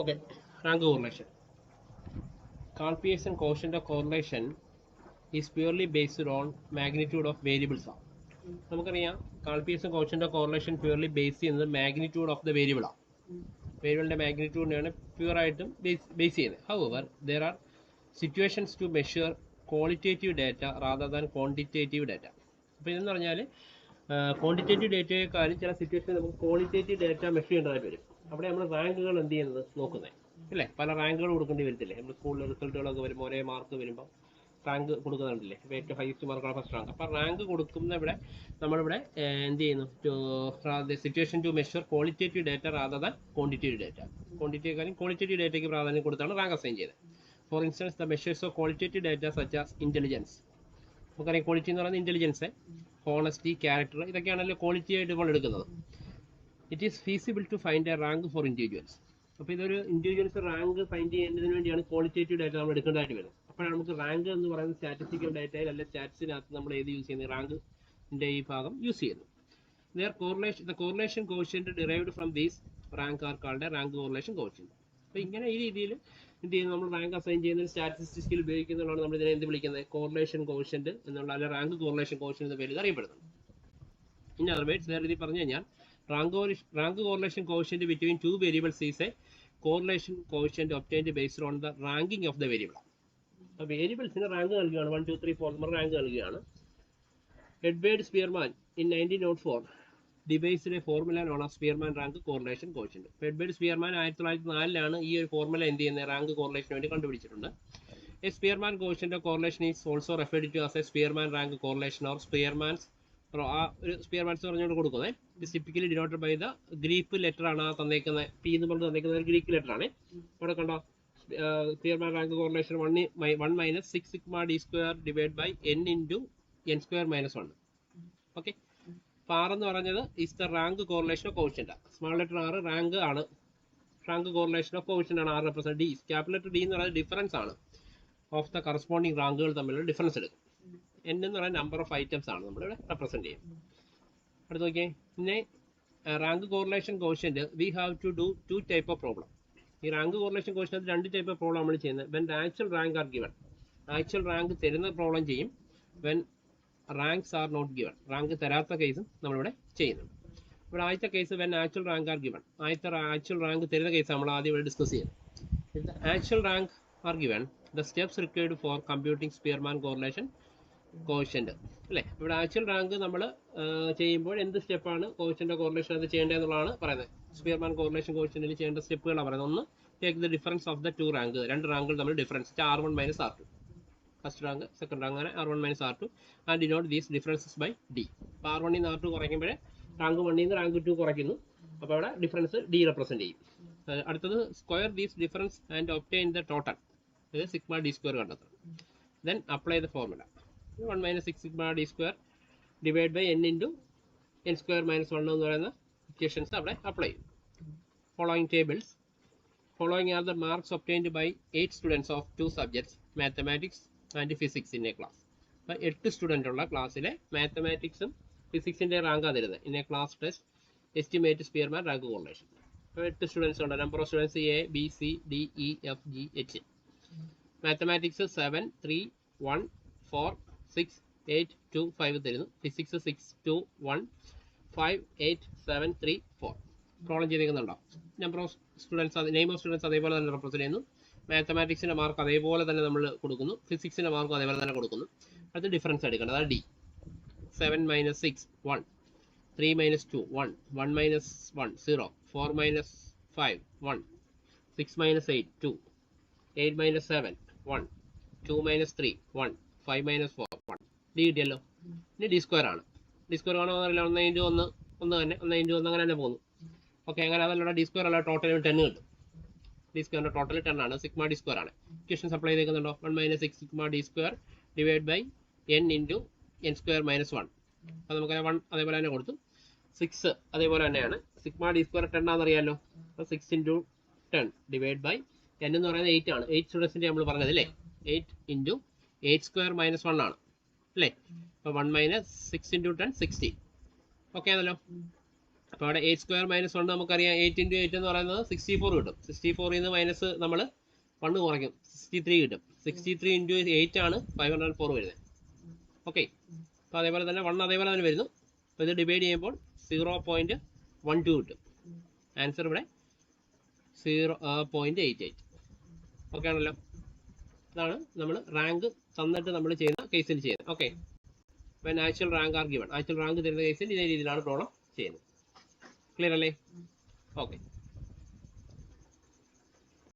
Okay, rank correlation. Carl Pearson correlation is purely based on magnitude of variables ആണ്. നമുക്കറിയാം Carl കോഷന്റെ correlation purely base ചെയ്യുന്നത് magnitude of the variable ആണ്. വേരിയബിളിന്റെ മാഗ്നിറ്റ്യൂഡിനെയാണ് പ്യുവറായിട്ടും ബേസ് ബേസ് ചെയ്യുന്നത്. However there are situations to measure qualitative data rather than quantitative data അപ്പോൾ ഇതെന്ന് പറഞ്ഞാൽ ക്വാണ്ടിറ്റേറ്റീവ് ഡേറ്റയെക്കാളും ചില സിറ്റുവേഷനിൽ നമുക്ക് ക്വാളിറ്റേറ്റീവ് ഡാറ്റ മെഷർ ചെയ്യേണ്ടതായിട്ട് വരും. അവിടെ നമ്മൾ റാങ്കുകൾ എന്ത് ചെയ്യുന്നത് നോക്കുന്നത് അല്ലേ പല റാങ്കുകൾ കൊടുക്കേണ്ടി വരത്തില്ലേ? നമ്മൾ സ്കൂളിലെ റിസൾട്ടുകളൊക്കെ വരുമ്പോൾ ഒരേ മാർക്ക് വരുമ്പോൾ റാങ്ക് കൊടുക്കുന്നുണ്ടല്ലേ? ഇപ്പോൾ ഏറ്റവും ഹൈസ്റ്റ് മാർക്കുള്ള ഫസ്റ്റ് റാങ്ക് അപ്പോൾ റാങ്ക് കൊടുക്കുന്ന ഇവിടെ നമ്മളിവിടെ എന്ത് ചെയ്യുന്നു? Two situation to measure qualitative data rather than quantitative data കാര്യം ക്വാളിറ്റേറ്റീവ് ഡേറ്റയ്ക്ക് പ്രാധാന്യം കൊടുത്താണ് റാങ്ക് അസൈൻ ചെയ്തത്. For instance the measures of qualitative data such as intelligence നമുക്കറിയാം ക്വാളിറ്റി എന്ന് പറയുന്നത് ഇന്റലിജൻസ് ഹോണസ്റ്റി ക്യാരക്ടർ ഇതൊക്കെയാണല്ലോ ക്വാളിറ്റി ആയിട്ട് നമ്മൾ എടുക്കുന്നത്. It is feasible to find a rank for individuals അപ്പോൾ ഇതൊരു ഇൻഡിവിജ്വൽസ് റാങ്ക് ഫൈൻഡ് ചെയ്യുന്നതിന് വേണ്ടിയാണ് ക്വാളിറ്റേറ്റീവ് ഡാറ്റ നമ്മൾ എടുക്കേണ്ടതായിട്ട് വരുന്നത്. അപ്പോഴാണ് നമുക്ക് റാങ്ക് എന്ന് പറയുന്നത് സ്റ്റാറ്റിസ്റ്റിക്കൽ ഡാറ്റയിൽ അല്ലെ സ്റ്റാറ്റ്സിനകത്ത് നമ്മൾ ഏത് യൂസ് ചെയ്യുന്നത് റാങ്കിന്റെ ഈ ഭാഗം യൂസ് ചെയ്യുന്നു. There correlation the correlation coefficient derived from these rank called a rank correlation coefficient അപ്പോൾ ഇങ്ങനെ ഈ രീതിയിൽ എന്ത് ചെയ്യുന്നു? നമ്മൾ റാങ്ക് അസൈൻ ചെയ്യുന്ന സ്റ്റാറ്റിസ്റ്റിക്സിൽ ഉപയോഗിക്കുന്നതാണ് നമ്മൾ ഇതിനെ എന്ത് വിളിക്കുന്നത്? കോറിലേഷൻ കോഷ്യന്റ് എന്നുള്ള അല്ലെ റാങ്ക് കോറിലേഷൻ കോഷ്യൻ എന്ന പേരിൽ അറിയപ്പെടുന്നത് ഇൻ അതർവൈസ് വേറെ രീതി പറഞ്ഞു കഴിഞ്ഞാൽ rank rank correlation coefficient between two variables is a correlation coefficient obtained based on the ranking of the variable അപ്പോൾ വേരിയബിൾസിന് റാങ്ക് നൽകുകയാണ്. വൺ ടു ത്രീ ഫോർ നമ്മൾ റാങ്ക് നൽകുകയാണ്. Edward Spearman in nineteen nought four devised a formula known of Spearman rank correlation coefficient Edward Spearman ആയിരത്തി തൊള്ളായിരത്തി നാലിലാണ് ഈ ഒരു ഫോർമുല എന്ത് ചെയ്യുന്നത്? റാങ്ക് കോറിലേഷന് വേണ്ടി കണ്ടുപിടിച്ചിട്ടുണ്ട്. A Spearman coefficient correlation is also referred to as a Spearman rank correlation or Spearman's ആ ഒരു സ്പിയർമാൻസ് പറഞ്ഞുകൊണ്ട് കൊടുക്കുന്നത് it denoted by the Greek letter ആണ് തന്നേക്കുന്നത് പി എന്ന് പറഞ്ഞ് തന്നേക്കുന്ന ഒരു ഗ്രീക്ക് ലെറ്റർ ആണ്. ഇവിടെ കണ്ടോ? Spearman rank correlation one one minus six sigma D square divide by N into N square minus one okay അപ്പോൾ ആർ എന്ന് പറഞ്ഞത് is the rank correlation of coefficient small letter R rank ആണ്. Rank correlation of coefficient ആണ് R represent D capital letter D എന്ന് പറയുന്നത് difference ആണ്. Of the corresponding റാങ്കുകൾ തമ്മിലുള്ള difference എടുക്കും. എൻ എന്ന് പറയുന്ന നമ്പർ ഓഫ് ഐറ്റംസ് ആണ് നമ്മളിവിടെ റെപ്രസെന്റ് ചെയ്യുന്നത്. അടുത്ത് നോക്കിയേ. പിന്നെ rank correlation coefficient we have to do two type of problem ഈ റാങ്ക് കോറിലേഷൻ കോഷ്യന്റ് രണ്ട് ടൈപ്പ് ഓഫ് പ്രോബ്ലം നമ്മൾ ചെയ്യുന്നത്. When actual rank are given actual rank തരുന്ന പ്രോബ്ലം ചെയ്യും. When ranks are not given rank തരാത്ത കേസും നമ്മളിവിടെ ചെയ്യുന്നുണ്ട്. ഇവിടെ ആദ്യത്തെ case when actual rank are given ആദ്യത്തെ ആക്ച്വൽ റാങ്ക് തരുന്ന കേസ് നമ്മൾ ആദ്യം ഇവിടെ ഡിസ്കസ് ചെയ്യുന്നത് actual rank are given the steps required for computing Spearman correlation coefficient അല്ലേ? ഇവിടെ ആക്ച്വൽ റാങ്ക് നമ്മൾ ചെയ്യുമ്പോൾ എന്ത് സ്റ്റെപ്പാണ് കോഷ്യന്റെ കോറിലേഷൻ അത് ചെയ്യേണ്ടതെന്നുള്ളതാണ് പറയുന്നത്. സ്പിയർമാൻ കോറിലേഷൻ കോഷ്യനിൽ ചെയ്യേണ്ട സ്റ്റെപ്പുകളാണ് പറയുന്നത്. ഒന്ന് take the difference of the two rank രണ്ട് റാങ്കുകൾ തമ്മിൽ difference R one minus R two first rank second rank അങ്ങനെ R one minus R two and denote these differences by D അപ്പോൾ ആർ വണ്ണിൽ നിന്ന് ആർ ടു കുറയ്ക്കുമ്പോഴേ റാങ്ക് വണ്ണിൽ നിന്ന് rank to കുറയ്ക്കുന്നു. അപ്പോൾ അവിടെ ഡിഫറൻസ് ഡി റെപ്രസെന്റ് ചെയ്യും. അടുത്തത് square these difference and obtain the total ഇത് സിഗ്മ ഡി സ്ക്വയർ കണ്ടെത്തണം then apply the formula one minus six sigma D square divide by N into N square minus one എന്ന് പറയുന്ന equations അവിടെ apply ചെയ്യും. Following tables following are the marks obtained by eight students of two subjects mathematics and physics in a class അപ്പോൾ എട്ട് student ഉള്ള ക്ലാസ്സിലെ മാത്തമാറ്റിക്സും ഫിസിക്സിന്റെ റാങ്കാണ് തരുന്നത്. In a class test estimate Spearman rank correlation അപ്പോൾ എട്ട് സ്റ്റുഡൻസ് ഉണ്ട്. Number of students A B C D E F G H mathematics seven three one four six eight two five തരുന്നു. Physics six two one five eight seven three four problem ചെയ്തിരിക്കുന്നുണ്ടോ number of students name of students അതേപോലെ തന്നെ represent ചെയ്യുന്നു. മാത്തമാറ്റിക്സിന്റെ mark അതേപോലെ തന്നെ നമ്മൾ കൊടുക്കുന്നു. ഫിസിക്സിന്റെ മാർക്കും അതേപോലെ തന്നെ കൊടുക്കുന്നു. അടുത്ത ഡിഫറൻസ് എടുക്കണം. അതാണ് D seven minus six one three minus two one one minus one zero four minus five one six minus eight two eight minus seven one two minus three one five minus four one D കിട്ടിയല്ലോ. ഇനി D square ആണ്. D square ആണോ എന്നറിയില്ല ഒന്ന് into ഒന്ന് ഒന്ന് തന്നെ ഒന്ന് ഇന്റു ഒന്ന് അങ്ങനെ തന്നെ പോകുന്നു. ഓക്കെ അങ്ങനെ അതല്ല ഡി സ്ക്വയർ അല്ല ടോട്ടൽ ടെൻ കിട്ടും. ഡി സ്ക്വയറിന്റെ ടോട്ടൽ ടെൻ ആണ് സിഗ്മ ഡി സ്ക്വയർ ആണ്. Equation supply ചെയ്തേക്കുന്നുണ്ടോ one minus six sigma D square divide by N into N square minus one അപ്പോൾ നമുക്ക് വൺ അതേപോലെ തന്നെ കൊടുത്തു. സിക്സ് അതേപോലെ തന്നെയാണ്. സിഗ്മ ഡി സ്ക്വയർ ടെൻ ആണെന്നറിയാമല്ലോ അപ്പോൾ six into ten divide by N എന്ന് പറയുന്നത് എയ്റ്റ് ആണ്. എയ്റ്റ് സ്റ്റുഡൻസിന്റെ നമ്മൾ പറഞ്ഞത് അല്ലേ eight into eight square minus one ആണ്. അല്ലേ? അപ്പോൾ one minus six into ten sixty okay ആണല്ലോ? അപ്പോൾ അവിടെ എയ്റ്റ് സ്ക്വയർ മൈനസ് വൺ നമുക്കറിയാം. എയ്റ്റ് ഇന്റു എയ്റ്റ് എന്ന് പറയുന്നത് സിക്സ്റ്റി ഫോർ കിട്ടും. സിക്സ്റ്റി ഫോറിൽ നിന്ന് മൈനസ് നമ്മൾ വൺ കുറയ്ക്കും. സിക്സ്റ്റി ത്രീ കിട്ടും. സിക്സ്റ്റി ത്രീ ഇന്റു എയ്റ്റ് ആണ് ഫൈവ് ഹൺഡ്രഡ് ഫോർ വരുന്നത്. ഓക്കെ? അപ്പോൾ അതേപോലെ തന്നെ വൺ അതേപോലെ തന്നെ വരുന്നു. അപ്പോൾ ഇത് ഡിവൈഡ് ചെയ്യുമ്പോൾ സീറോ പോയിന്റ് വൺ ടു കിട്ടും. ആൻസർ ഇവിടെ zero point eight eight. Okay ആണല്ലോ? ഇതാണ് നമ്മൾ റാങ്ക് തന്നിട്ട് നമ്മൾ ചെയ്യുന്ന കേസിൽ ചെയ്യുന്നത്. Okay when actual rank are given actual rank തരുന്ന കേസിൽ ഇതേ രീതിയിലാണ് പ്രോബ്ലം ചെയ്യുന്നത്. ക്ലിയർ അല്ലേ? ഓക്കെ